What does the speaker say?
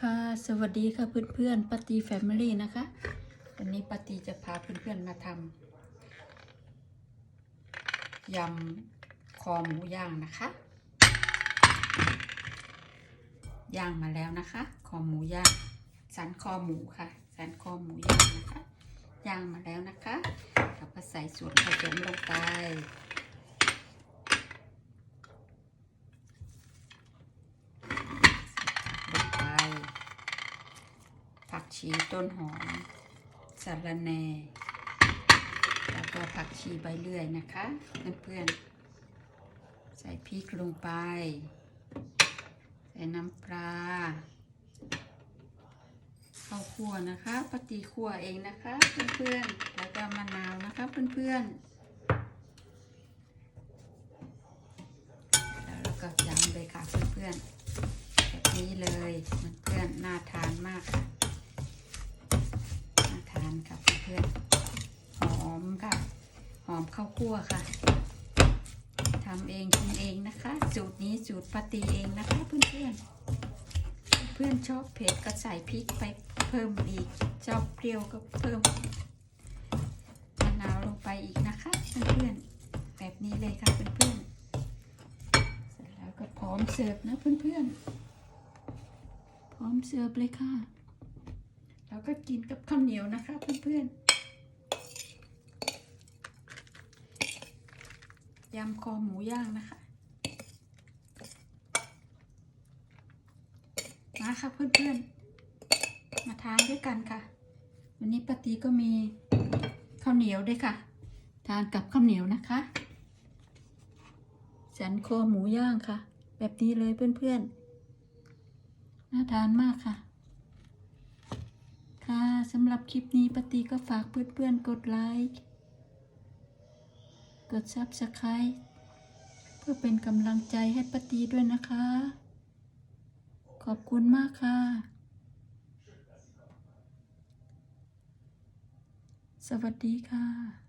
ค่ะสวัสดีค่ะเพื่อนๆปาตีแฟมิลี่นะคะ วันนี้ปาตีจะพาเพื่อนๆมาทำยำคอหมูย่างนะคะ ย่างมาแล้วนะคะ คอหมูย่างสันคอหมูค่ะสันคอหมูย่างนะคะ ย่างมาแล้วนะคะเราก็ใส่ส่วนผสมลงไป ลงไป ผักชีต้นหอมสาระแหน่แล้วก็ผักชีใบเลื่อยนะคะ เพื่อนๆ ใส่พริกลงไป ใส่น้ำปลาข้าวคั่วนะคะปฏิคั่วเองนะคะ เพื่อนๆ แล้วก็มะนาวนะคะเพื่อนๆ แล้วเราก็ยำเลยค่ะเพื่อนๆ แบบนี้เลยเพื่อนๆน่าทานมากค่ะ ข้าวคั่วค่ะทำเองกินเองนะคะ สูตรนี้สูตรปาตีเองนะคะเพื่อนๆ เพื่อนชอบเผ็ดก็ใส่พริกไปเพิ่มอีก ชอบเปรี้ยวก็เพิ่มมะนาวลงไปอีกนะคะเพื่อนๆ แบบนี้เลยค่ะเพื่อนๆ เสร็จแล้วก็พร้อมเสิร์ฟนะเพื่อนๆ พร้อมเสิร์ฟเลยค่ะ แล้วก็กินกับข้าวเหนียวนะคะเพื่อนๆ ยำคอหมูย่างนะคะ มาค่ะเพื่อนๆ มาทานด้วยกันค่ะ วันนี้ปาตีก็มีข้าวเหนียวด้วยค่ะ ทานกับข้าวเหนียวนะคะสันคอหมูย่างค่ะ แบบนี้เลยเพื่อนๆ น่าทานมากค่ะ ค่ะสำหรับคลิปนี้ปฏิก็ฝากเพื่อนๆ กดไลค์ กดซับสไคร b ์เพื่อเป็นกำลังใจให้ปฏีด้วยนะคะ ขอบคุณมากค่ะ สวัสดีค่ะ